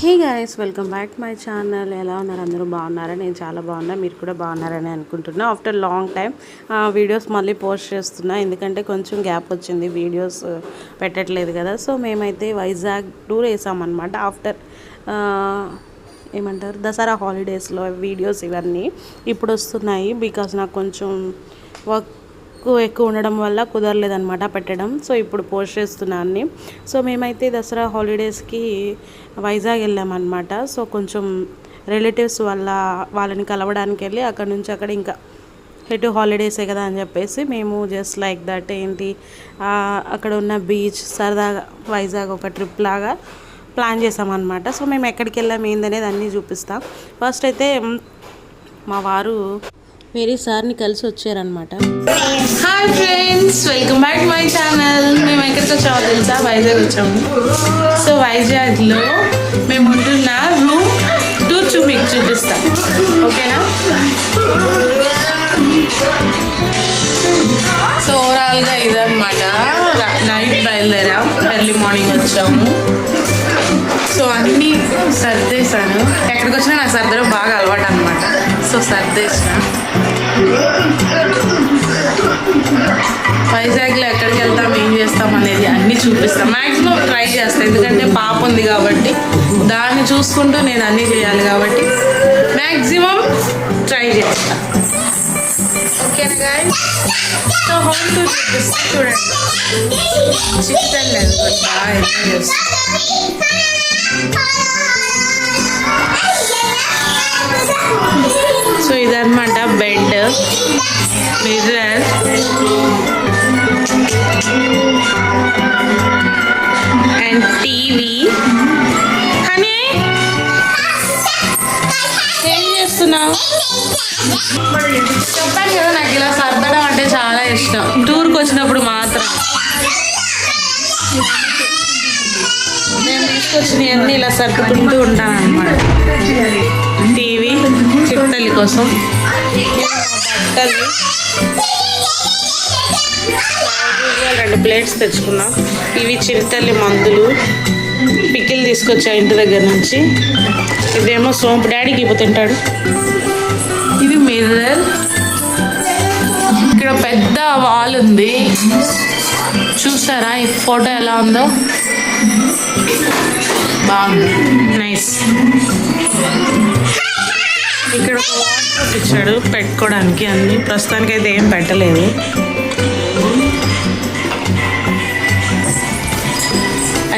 Hey guys welcome back my channel. ఎలా ఉన్నారు? అందరూ బాగున్నారా? నేను చాలా బాగున్నా. మీరు కూడా బాగున్నారని అనుకుంటున్నా. ఆఫ్టర్ లాంగ్ టైం వీడియోస్ మళ్ళీ పోస్ట్ చేస్తున్నా. ఎందుకంటే కొంచెం గ్యాప్ వచ్చింది. వీడియోస్ పెట్టట్లేదు కదా. సో మేమైతే వైజాగ్ టూర్ వేసామన్నమాట. ఆఫ్టర్ ఏమంటారు? దసరా హాలిడేస్లో వీడియోస్ ఇవన్నీ ఇప్పుడు వస్తున్నాయి. బికాస్ నాకు కొంచెం వర్క్ ఎక్కువ ఉండడం వల్ల కుదరలేదనమాట పెట్టడం. సో ఇప్పుడు పోస్ట్ చేస్తున్నా అన్ని. సో మేమైతే దసరా హాలిడేస్కి వైజాగ్ వెళ్ళామన్నమాట. సో కొంచెం రిలేటివ్స్ వల్ల వాళ్ళని కలవడానికి వెళ్ళి అక్కడ నుంచి అక్కడ ఇంకా ఎటు హాలిడేసే కదా అని చెప్పేసి మేము జస్ట్ లైక్ దట్ ఏంటి అక్కడ ఉన్న బీచ్ సరదాగా వైజాగ్ ఒక ట్రిప్ లాగా ప్లాన్ చేసామన్నమాట. సో మేము ఎక్కడికి వెళ్ళాం ఏందనేది అన్నీ చూపిస్తాం. ఫస్ట్ అయితే మా వారు వేరే సార్ని కలిసి వచ్చారనమాట hi friends welcome back my channel మేము ఎక్కడికి వచ్చామో తెలుసా? వైజాగ్ వచ్చాము. సో వైజాగ్లో మేము ఉంటున్న రూమ్ టూర్ చూ మీకు చూపిస్తాం. ఓకేనా సో ఓవరాల్గా ఇదన్నమాట. నైట్ బయలుదేరాం. ఎర్లీ మార్నింగ్ వచ్చాము. సో అన్నీ సర్దేశాను. ఎక్కడికి వచ్చినా నాకు సర్దడం బాగా అలవాటు అనమాట సో సర్దేసిన వైజాగ్లో ఎక్కడికి వెళ్తాం ఏం చేస్తాం అనేది అన్నీ చూపిస్తాం మ్యాక్సిమం ట్రై చేస్తాను ఎందుకంటే పాప ఉంది కాబట్టి దాన్ని చూసుకుంటూ నేను అన్నీ చేయాలి కాబట్టి మ్యాక్సిమం ట్రై చేస్తాను ఓకేనా గాయస్ సో హోమ్ టూర్ చూపిస్తా చూడండి చికెన్ లేదు బాగా ఎంజాయ్ చేస్తాను bed mirror and TV honey ఏం చేస్తున్నావు? చెప్పాను కదా నాకు ఇలా సర్దడం అంటే చాలా ఇష్టం. టూర్కి వచ్చినప్పుడు మాత్రం. నేను తీసుకొచ్చినవన్నీ ఇలా సర్దుకుంటూ ఉంటాను అనమాట టీవీ చిట్టలి కోసం. Usual రెండు ప్లేట్స్ తెచ్చుకున్నాం ఇవి చిరుతల్లి మందులు. పికిల్ తీసుకొచ్చా ఇంటి దగ్గర నుంచి. ఇదేమో సోంపు. డాడీకి ఇవ్వ తింటాడు. ఇది మిర్రర్ ఇక్కడ పెద్ద వాల్ ఉంది. చూసారా? ఈ ఫోటో ఎలా ఉందో? బాగుంది. నైస్ ఇక్కడ ఒక వాటర్ ఇచ్చాడు పెట్టుకోవడానికి. అన్ని ప్రస్తుతానికి అయితే ఏం పెట్టలేదు.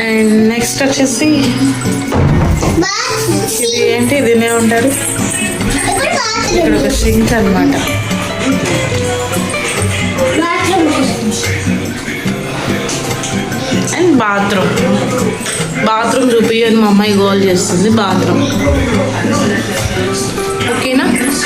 అండ్ నెక్స్ట్ వచ్చేసి ఇది ఏంటి? దీనే ఉంటారు ఇక్కడ ఒక సింక్ అనమాట అండ్ బాత్రూమ్. బాత్రూమ్ చూపించని మా అమ్మాయి గోల్ చేస్తుంది. బాత్రూమ్.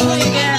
Oh, Again.